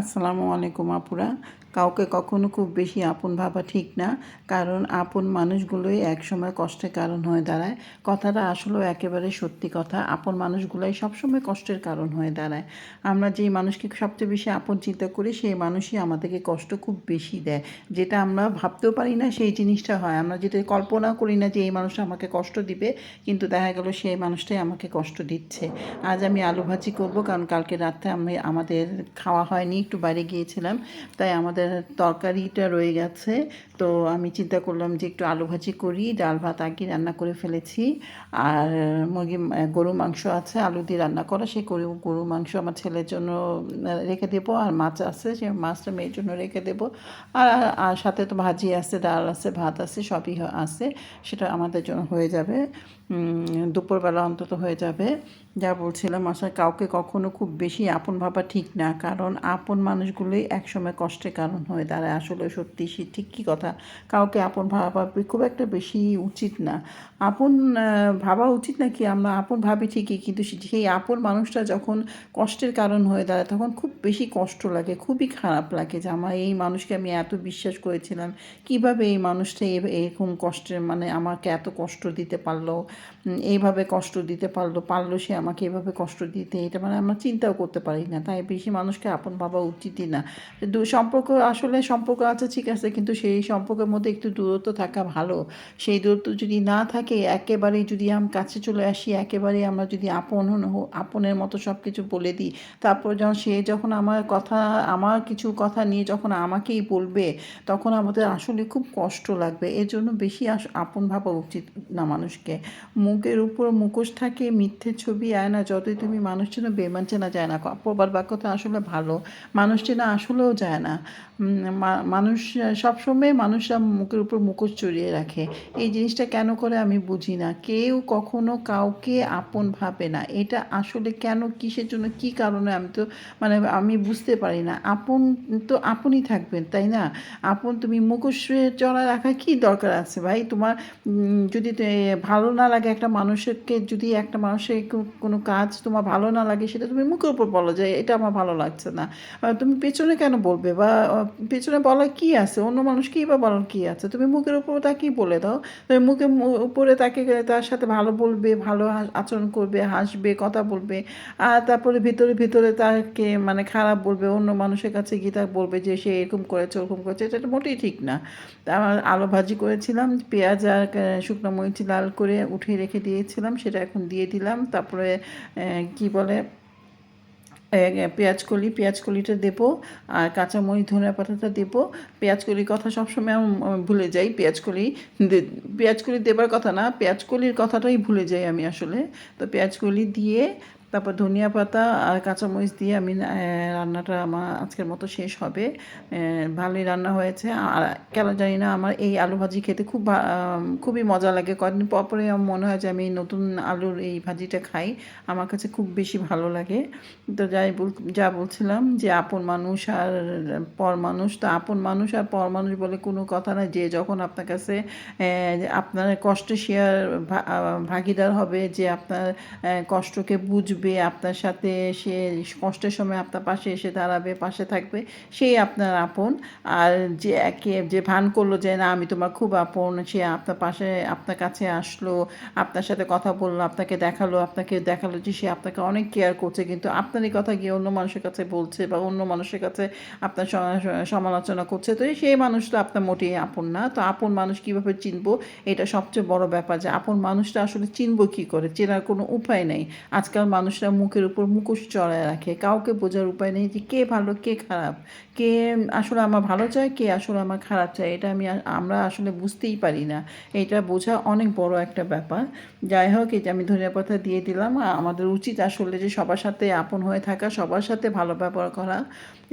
আসসালামু আলাইকুম আপুরা। কাউকে কখনো খুব বেশি আপন ভাবা ঠিক না, কারণ আপন মানুষগুলোই একসময় কষ্টের কারণ হয়ে দাঁড়ায়। কথাটা আসলেও একেবারে সত্যি কথা, আপন মানুষগুলোই সবসময় কষ্টের কারণ হয়ে দাঁড়ায়। আমরা যেই মানুষকে সবচেয়ে বেশি আপন চিন্তা করি, সেই মানুষই আমাদেরকে কষ্ট খুব বেশি দেয়। যেটা আমরা ভাবতেও পারি না সেই জিনিসটা হয়। আমরা যেটা কল্পনা করি না যে এই মানুষটা আমাকে কষ্ট দিবে, কিন্তু দেখা গেল সেই মানুষটাই আমাকে কষ্ট দিচ্ছে। আজ আমি আলু ভাজি করব, কারণ কালকে রাতে আমি আমাদের খাওয়া হয়নি, একটু বাইরে গিয়েছিলাম। তাই আমাদের তরকারিটা রয়ে গেছে। তো আমি চিন্তা করলাম যে একটু আলু ভাজি করি, ডাল ভাত আগে রান্না করে ফেলেছি। আর মুরগি গরু মাংস আছে, আলু দিয়ে রান্না করা সেই গরু গরু মাংস আমার ছেলের জন্য রেখে দেবো। আর মাছ আছে, সে মাছটা মেয়ের জন্য রেখে দেবো। আর আর সাথে তো ভাজি আছে, ডাল আছে, ভাত আছে, সবই আছে। সেটা আমাদের জন্য হয়ে যাবে। দুপুরবেলা অন্তত হয়ে যাবে। যা বলছিলাম, আসলে কাউকে কখনো খুব বেশি আপন ভাবা ঠিক না। কারণ আপন মানুষগুলোই একসময় কষ্টের কারণ হয়ে দাঁড়ায়। আসলে সত্যি সে ঠিক কী কথা? কাউকে আপন ভাবা খুব একটা বেশি উচিত না। আপন ভাবা উচিত না কি? আমরা আপন ভাবি ঠিকই, কিন্তু সেই আপন মানুষটা যখন কষ্টের কারণ হয়ে দাঁড়ায়, তখন খুব বেশি কষ্ট লাগে, খুবই খারাপ লাগে যে, আমার এই মানুষকে আমি এত বিশ্বাস করেছিলাম, কীভাবে এই মানুষটা এরকম কষ্টের মানে আমাকে এত কষ্ট দিতে পারল? এইভাবে কষ্ট দিতে পারল পারল সে আমাকে এভাবে কষ্ট দিতে? এটা মানে আমরা চিন্তাও করতে পারি না। তাই বেশি মানুষকে আপন ভাবা উচিতই না। সম্পর্ক আসলে সম্পর্ক আছে, ঠিক আছে, কিন্তু সেই সম্পর্কের মধ্যে একটু দূরত্ব থাকা ভালো। সেই দূরত্ব যদি না থাকে, একেবারেই যদি আম কাছে চলে আসি, একেবারেই আমরা যদি আপন আপনের মতো সব কিছু বলে দিই, তারপর যখন সে যখন আমার কথা, আমার কিছু কথা নিয়ে যখন আমাকেই বলবে, তখন আমাদের আসলে খুব কষ্ট লাগবে। এর জন্য বেশি আপন ভাবা উচিত না মানুষকে। মুখের উপর মুখোশ থাকে, মিথ্যে ছবি আয় না, যতই তুমি মানুষ চেনা বেমান চেনা যায় না। প্রবাদ বাক্যটা আসলে ভালো। মানুষ চেনা আসলেও যায় না। মানুষ সবসময় মানুষরা মুখের উপর মুখোশ চড়িয়ে রাখে। এই জিনিসটা কেন করে আমি বুঝি না। কেউ কখনো কাউকে আপন ভাবে না। এটা আসলে কেন, কিসের জন্য, কি কারণে আমি তো মানে আমি বুঝতে পারি না। আপন তো আপনই থাকবেন, তাই না? আপন তুমি মুখোশ চড়া রাখা কি দরকার আছে ভাই? তোমার যদি ভালো না লাগে একটা মানুষকে, যদি একটা মানুষের কোনো কাজ তোমার ভালো না লাগে, সেটা তুমি মুখের উপর বলো যে, এটা আমার ভালো লাগছে না। তুমি পেছনে কেন বলবে? বা পেছনে বলার কী আছে? অন্য মানুষকেই বা বলার কী আছে? তুমি মুখের উপর তাকেই বলে দাও। তুমি মুখের উপরে তাকে, তার সাথে ভালো বলবে, ভালো আচরণ করবে, হাসবে, কথা বলবে। আর তারপরে ভিতরে ভিতরে তাকে মানে খারাপ বলবে, অন্য মানুষের কাছে গিয়ে তাকে বলবে যে সে এরকম করেছে, ওরকম করেছে। এটা মোটেই ঠিক না। আমার আলু ভাজি করেছিলাম, পেঁয়াজ আর শুকনো মরিচ লাল করে উঠিয়ে রেখে দিয়েছিলাম, সেটা এখন দিয়ে দিলাম। তারপরে কি বলে পেঁয়াজ কলি, পেঁয়াজ কলিটা দেবো, আর কাঁচামরিচ, ধনিয়া পাতাটা দেবো। পেঁয়াজ কলির কথা সবসময় আমি ভুলে যাই, পেঁয়াজ কলি পেঁয়াজ কলি দেবার কথা না, পেঁয়াজ কলির কথাটাই ভুলে যাই আমি আসলে। তো পেঁয়াজ কলি দিয়ে তারপর ধনিয়া পাতা আর কাঁচামরিচ দিয়ে আমি রান্নাটা আমার আজকের মতো শেষ হবে। ভালোই রান্না হয়েছে। আর কেন জানি না, আমার এই আলু ভাজি খেতে খুব খুবই মজা লাগে। পর পরে আমার মনে হয় যে আমি নতুন আলুর এই ভাজিটা খাই। আমার কাছে খুব বেশি ভালো লাগে। তো যাই বল, যা বলছিলাম যে আপন মানুষ আর পর মানুষ, তো আপন মানুষ আর পর মানুষ বলে কোনো কথা না যে যখন আপনার কাছে আপনার কষ্ট শেয়ার ভাগিদার হবে, যে আপনার কষ্টকে বুঝবে বুঝবে আপনার সাথে সে কষ্টের সময় আপনার পাশে এসে দাঁড়াবে, পাশে থাকবে, সেই আপনার আপন। আর যে একে যে ভান করল যে, না, আমি তোমার খুব আপন, সে আপনার পাশে, আপনার কাছে আসলো, আপনার সাথে কথা বলল, আপনাকে দেখাল আপনাকে দেখাল যে সে আপনাকে অনেক কেয়ার করছে। কিন্তু আপনার এই কথা গিয়ে অন্য মানুষের কাছে বলছে বা অন্য মানুষের কাছে আপনার সমালোচনা করছে, তো সেই মানুষটা আপনার মোটেই আপন না। তো আপন মানুষ কীভাবে চিনবো? এটা সবচেয়ে বড় ব্যাপার যে, আপন মানুষটা আসলে চিনবো কী করে? চেনার কোনো উপায় নেই। আজকাল মানুষ মানুষরা মুখের উপর মুখোশ চড়ায় রাখে। কাউকে বোঝার উপায় নেই যে কে ভালো, কে খারাপ। কে আসলে আমার ভালো চায়, কে আসলে আমার খারাপ চায়, এটা আমি আমরা আসলে বুঝতেই পারি না। এটা বোঝা অনেক বড় একটা ব্যাপার। যাই হোক যে আমি ধনিয়া পাতা দিয়ে দিলাম। আমাদের উচিত আসলে যে সবার সাথে আপন হয়ে থাকা, সবার সাথে ভালো ব্যবহার করা।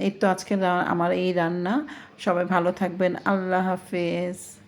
এই তো আজকে আমার এই রান্না। সবাই ভালো থাকবেন। আল্লাহ হাফেজ।